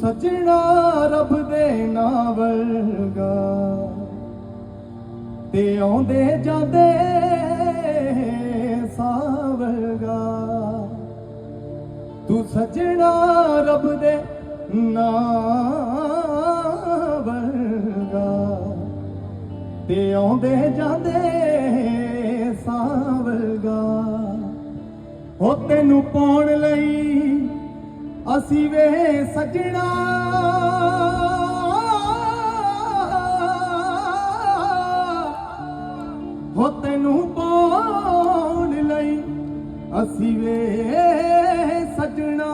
ਸੱਜਣਾ ਰੱਬ ਦੇ ਨਾਂ ਵਰਗਾ। ਤੇ ਆਉਂਦੇ ਜਾਂਦੇ ਸਾਵਰਗਾ ਤੂੰ ਸੱਜਣਾ ਰੱਬ ਦੇ ਨਾਂ ਵਰਗਾ। ਤੇ ਆਉਂਦੇ ਜਾਂਦੇ ਸਾਵਰਗਾ ਹੋ ਤੈਨੂੰ ਪਾਉਣ ਲਈ ਅਸੀਂ ਵੇ ਸੱਜਣਾ। ਹੋ ਤੈਨੂੰ ਪਾਉਣ ਲਈ ਅਸੀਂ ਵੇ ਸੱਜਣਾ।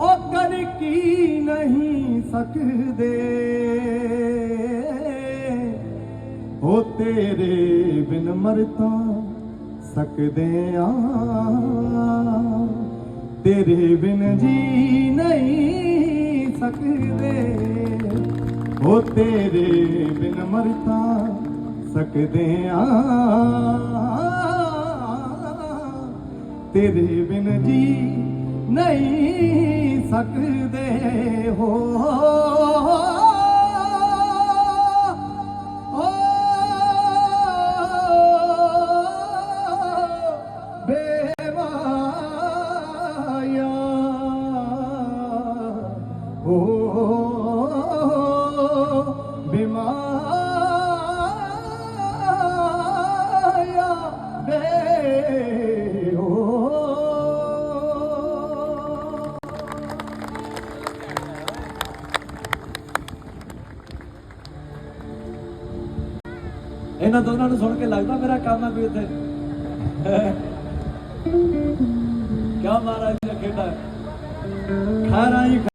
ਉਹ ਕਰ ਕੀ ਨਹੀਂ ਸਕਦੇ। ਹੋ ਤੇਰੇ ਬਿਨ ਮਰ ਤਾਂ ਸਕਦੇ ਆ। ਤੇਰੇ ਬਿਨ ਜੀ ਨਹੀਂ ਸਕਦੇ। ਹੋ ਤੇਰੇ ਬਿਨ ਮਰਤਾ ਸਕਦੇ ਆ। ਤੇਰੇ ਬਿਨ ਜੀ ਨਹੀਂ ਸਕਦੇ ਹੋ। ਬਿਮਾਇਆ ਬੇ ਹੋ ਇਹਨਾਂ ਦੋਨਾਂ ਨੂੰ ਸੁਣ ਕੇ ਲੱਗਦਾ ਮੇਰਾ ਕੰਮ ਹੈ ਕੋਈ ਇੱਥੇ। ਕਿਆ ਮਹਾਰਾਜ ਦੀ ਖੇਡਾ ਹੈ। ਹੀ